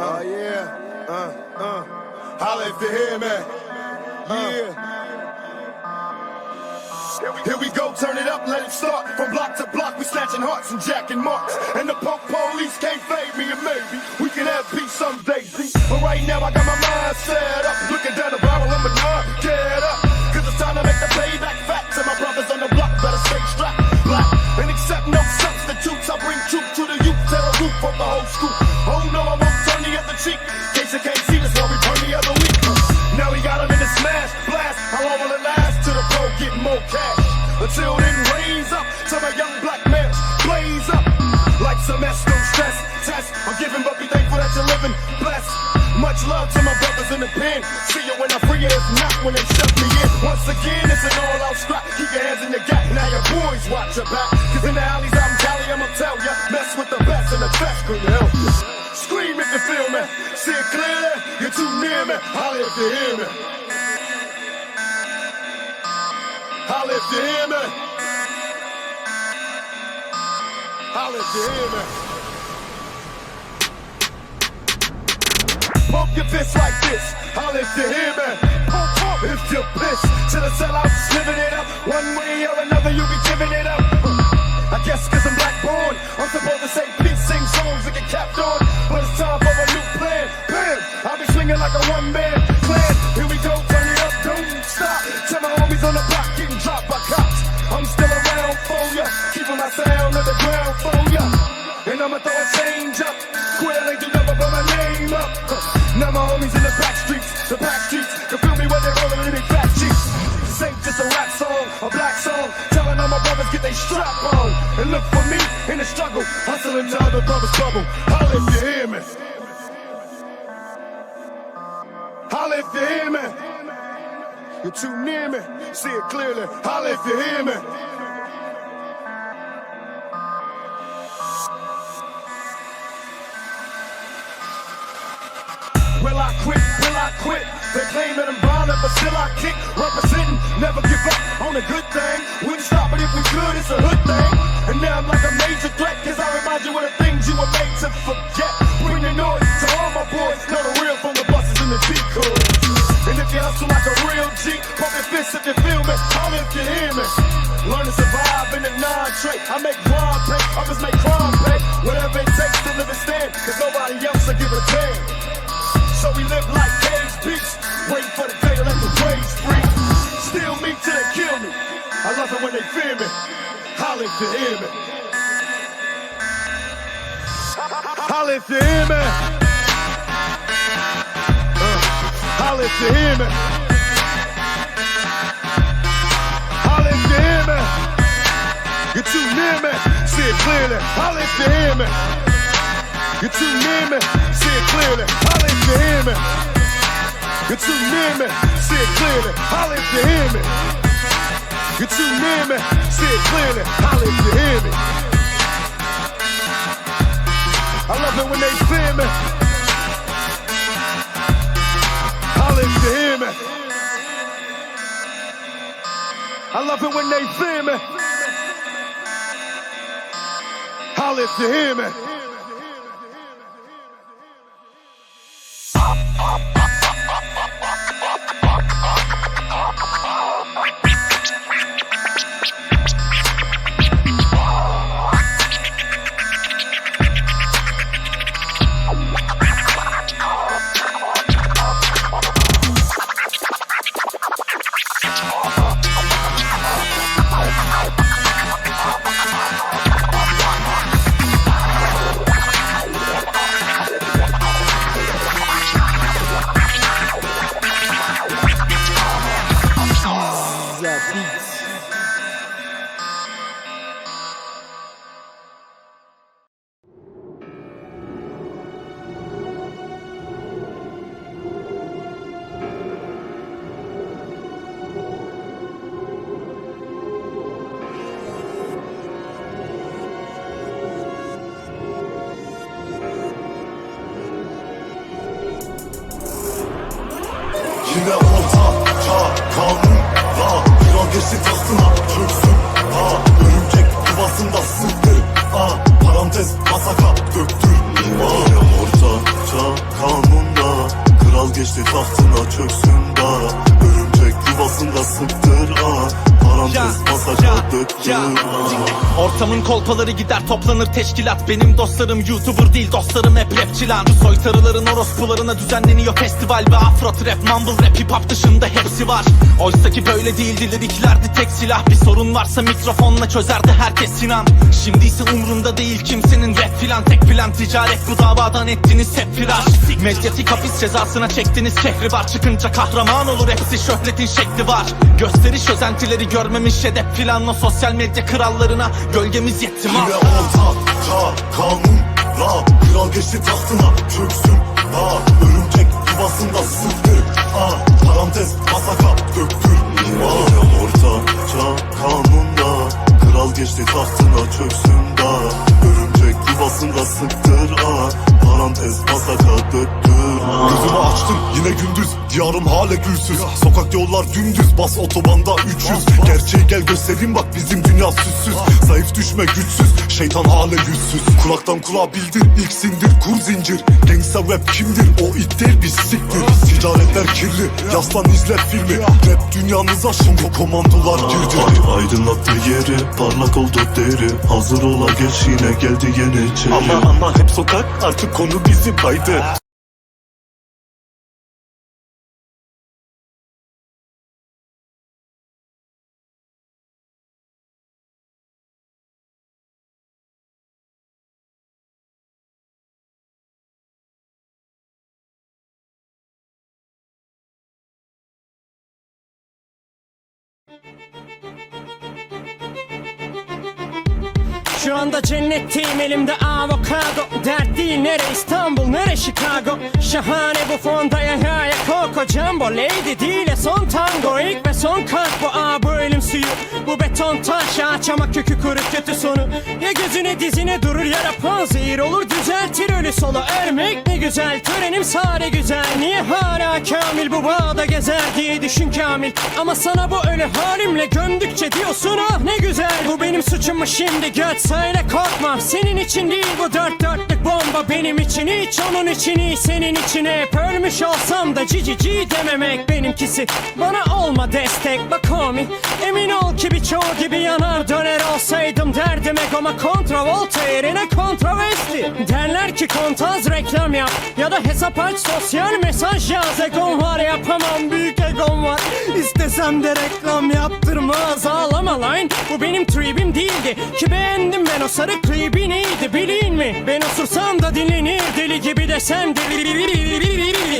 Uh, yeah. Uh, uh. Holla if you hear me. Yeah. Here we go, turn it up, let it start. From block to block, we snatching hearts and jacking marks. And the punk police can't fade me, and maybe we can have peace someday. But right now, I got my mind set up. Looking down the barrel of my like some S, no stress. Test, I'm giving, but be thankful that you're living. Blessed. Much love to my brothers in the pen. See you when I free if not when they shut me in. Once again, it's an all out scrap. Keep your hands in your gap. Now your boys watch your back. Cause in the alleys, I'm Cali, I'ma tell ya. Mess with the best and the best couldn't help. Scream if you feel me. See it clearly, you're too near me. Holla if you hear me. Holla if you hear me. Holla if you hear me. Pump your fist like this. Holla if you hear me. Pump, pump if you're pissed. To the sellouts, living it up. A change up. Square ain't do nothing but my name up. Now my homies in the back streets, the back streets. Can feel me when they're rolling in their fat cheeks. This ain't just a rap song, a black song. Telling all my brothers get they strap on. And look for me in the struggle. Hustling to other brothers' trouble. Holla if you hear me. Holla if you hear me. You're too near me. See it clearly. Holla if you hear me. Claim that I'm violent, but still I kick. Representing, never give up on a good thing. Wouldn't stop it if we could, it's a hood thing. And now I'm like a major threat, cause I remind you of the things you were made to forget. Bring the noise to all my boys, know the real from the buses and the decoys. And if you hustle like a real G, pump your fists if you feel me, holler if you hear me. Learn to survive in the non-trade. I make crime pay, others make crime pay. Whatever it takes to live and stand, cause nobody else will give it a damn. So we live cage beasts, for the day to let the rage free. Still me till they kill me. I love it when they fear me. Holla if you hear me. Holla if you hear me. Uh, holla if you hear me. Holla if you hear me. You're too near me. See it clearly. Holla if you hear me. You're too near me, see it clearly. Holla if you hear me. You're too near me, see it clearly. Holla if you hear me. You're too near me, see it clearly. Holla if you hear me. I love it when they fear me. Holla if you hear me. I love it when they fear me. Holla if you hear me. kafaları gidiyor toplanır teşkilat. Benim dostlarım youtuber değil dostlarım hep rapçi lan Soytarıların orospularına düzenleniyor festival Ve afro trap mumble rap hip hop dışında hepsi var. Oysa ki böyle değildi liriklerdi tek silah. Bir sorun varsa mikrofonla çözerdi herkes Sinan Şimdi ise umrunda değil kimsenin rap filan. Tek plan ticaret bu davadan ettiniz hep firar Medyatik hapis cezasına çektiniz şehri var. Çıkınca kahraman olur hepsi şöhretin şekli var. Gösteriş özentileri görmemiş şedep filan O sosyal medya krallarına. Gölgemiz yetti mal Yine orta çağ kanun la Kral geçti tahtına çöksün ha Örümcek yuvasında sıktır ha Parantez masaka döktür Yine orta çağ kanunla. Kral geçti tahtına çöksün Gülsüz Sokak yollar dümdüz Bas otobanda 300 Gerçeği gel göstereyim bak bizim dünya süssüz Zayıf düşme güçsüz Şeytan hala yüzsüz. Kulaktan kulağa bildir ilk sindir kur zincir. Gangsta rap kimdir? O it değil biz siktir. Ticaretler kirli yaslan izle filmi. Rap dünyanıza şunko komandolar girdi. Aydınlattı yeri parlak oldu deri. Hazır ola geç yine geldi yeni içeri Ama ama hep sokak artık konu bizi baydı Şu anda cennetteyim elimde avokado. Dert değil nere? İstanbul nere? Chicago. Şahane bu fonda ya ya ya Coco Jumbo Lady değil son tango. İlk ve son kalp bu. Aa ölüm suyu. Bu beton taş ağaç kökü kuru kötü sonu. Ya gözüne dizine durur ya da panzehir olur Düzeltir ölü solu ölmek ne güzel Törenim sare güzel. Niye hala kamil bu bağda gezer diye düşün kamil. Ama sana bu ölü halimle gömdükçe diyorsun ah ne güzel Bu benim suçum mu şimdi. Göt söyle korkma. Senin için değil bu dört dörtlük bomba Benim için. Hiç onun için iyi senin için hep. Ölmüş olsam da cici ci dememek benimkisi. Bana olma destek bak homie Emin ol ki birçoğu gibi yanar döner olsaydım derdim egoma kontravolta yerine kontravesti. Derler ki kontaz reklam yap ya da hesap aç sosyal mesaj yaz. Egom var yapamam büyük egom var. İstesem de reklam yaptırmaz. Ağlama lan Bu benim tribim değildi. Ki beğendim ben o sarı klibi neydi bilin mi? Ben osursam da dinlenir deli gibi desem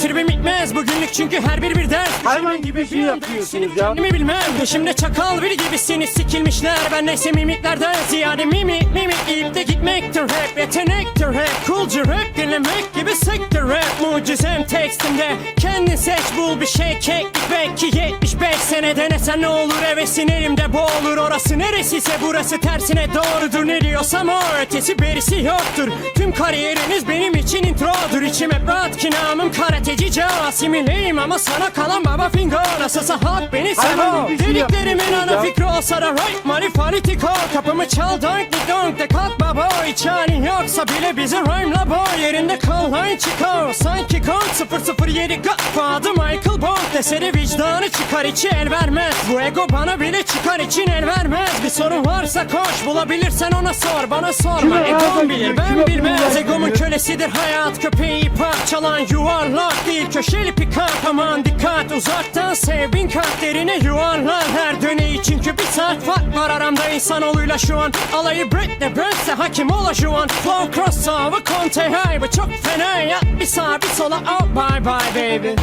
Tribim bitmez bugünlük çünkü her bir bir ders. Hayvan gibi şey yapıyorsunuz ya. Kendimi bilmem Peşimde çakal bir gibisiniz sikilmişler. Ben neyse mimiklerden ziyade mimik mimik Deyip de gitmektir hep yetenektir hep. Coolcu rap dinlemek gibi sektir rap. Mucizem tekstimde Kendin seç bul bir şey. Keklik Belki 75 sene. Denesen ne olur Hevesin elimde boğulur Orası neresiyse burası tersine doğrudur. Ne diyorsam o ötesi berisi yoktur. Tüm kariyeriniz benim için introdur. İçim hep rahat ki namım karateci Casimileyim ama sana kalan baba finger Nasılsa halk beni sever gibi Dediklerimin yapıyorsunuz ana ya. fikri olsa da right money fanatiko Kapımı çal donk di donk de kalk baba Hiç halin yoksa bile bizi rhyme'la boy. Yerinde kal line çıkar. Sanki kont 007 Godfather Michael Bond Deseri vicdanı çıkar içi el vermez. Bu ego bana bile çıkar için el vermez. Bir sorun varsa koş bulabilirsen ona sor. Bana sorma hayvan bilir ben bilmez. Egomun kölesidir hayat köpeği parçalan yuvarlak. Değil köşeli pikap aman dikkat uzaktan sev bin kat derine yuvarlar her döneyi çünkü bir saat fark var aramda insanoğluyla şu an alayı Britney Burnse hakim ola şu an flow crossover Conte bu çok fena ya bir sağa bir sola oh bye bye baby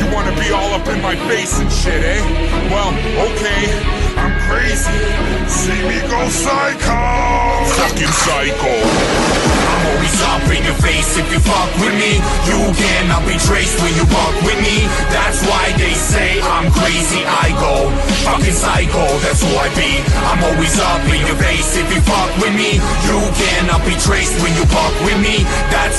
You wanna be all up in my face and shit, eh? Well, okay, I'm crazy. See me go psycho. Fucking psycho. Always up in your face. If you fuck with me You cannot be traced when you fuck with me. That's why they say I'm crazy. I go fucking psycho, that's who I be. I'm always up in your face. If you fuck with me You cannot be traced when you fuck with me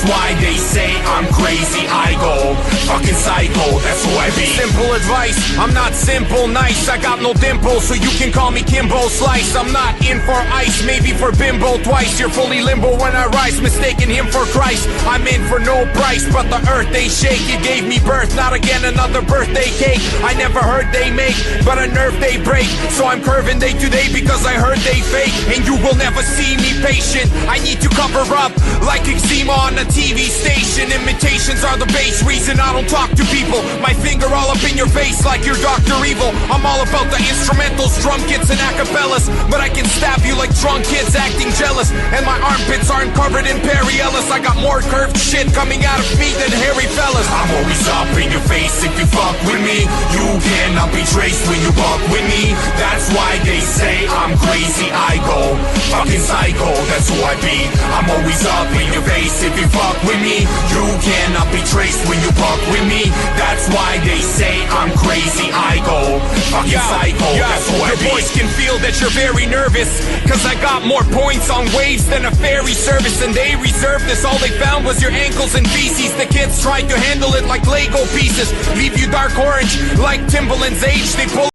That's why they say I'm crazy I go fucking psycho, that's who I be Simple advice, I'm not simple, nice. I got no dimple, so you can call me Kimbo Slice. I'm not in for ice, maybe for bimbo twice. You're fully limbo when I rise, mistaking him for Christ. I'm in for no price, but the earth they shake. It gave me birth, not again another birthday cake. I never heard they make, but a nerve they break. So I'm curving day to day because I heard they fake. And you will never see me patient. I need to cover up like eczema on a TV station. Imitations are the base reason I don't talk to people. My finger all up in your face like you're Dr. Evil. I'm all about the instrumentals, drum kits, and acapellas. But I can stab you like drunk kids acting jealous. And my armpits aren't covered in Perry I got more curved shit coming out of me than hairy fellas. I'm always up in your face if you fuck with me. You cannot be traced when you walk with me. That's why they say I'm crazy. I go fucking psycho. That's who I be. I'm always up in your face if you fuck with me. You cannot be traced when you fuck with me. That's why they say I'm crazy. I go fucking psycho. That's who I your be. voice can feel that you're very nervous. Cause I got more points on waves than a ferry service. And they reserved this. All they found was your ankles and feces. The kids tried to handle it like Lego pieces. Leave you dark orange like Timbaland's age. They pull